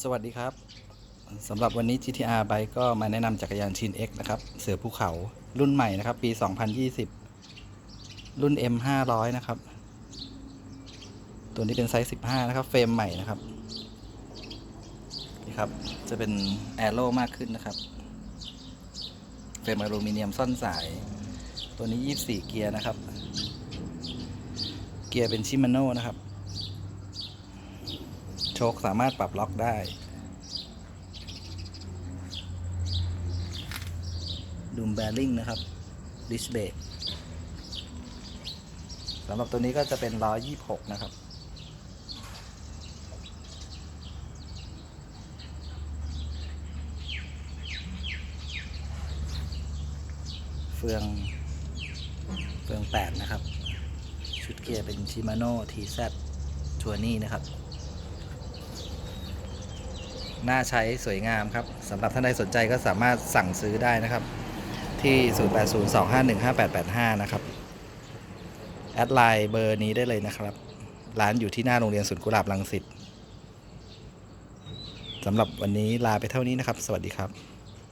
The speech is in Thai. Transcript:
สวัสดีครับสำหรับวันนี้ GTR Bike ก็มาแนะนำจักรยานชิน X นะครับ เสือภูเขารุ่นใหม่นะครับ ปี 2020 รุ่น M 500นะครับ ตัวนี้เป็นไซส์ 15 นะครับ เฟรมใหม่นะครับ นี่ครับ จะเป็นแอโร่มากขึ้นนะครับ เฟรมอลูมิเนียมซ่อนสาย ตัวนี้ 24 เกียร์นะครับ เกียร์เป็นชิมาโน่นะครับ โชคสามารถปรับล็อกได้ดูมแบริ่งนะครับ ดิสเบรกสำหรับตัวนี้ก็จะเป็นล้อ26 นะครับ เฟือง เฟือง 8 นะครับ ชุดเกียร์เป็นชิมาโน่ทีแซทัวนี่นะครับ น่าใช้สวยงามครับสำหรับท่านใดสนใจก็สามารถสั่งซื้อได้นะครับ ที่ 0802515885 นะครับ แอดไลน์เบอร์นี้ได้เลยนะครับ ร้านอยู่ที่หน้าโรงเรียนสุนกุหลาบลังสิตสำหรับวันนี้ลาไปเท่านี้นะครับ สวัสดีครับ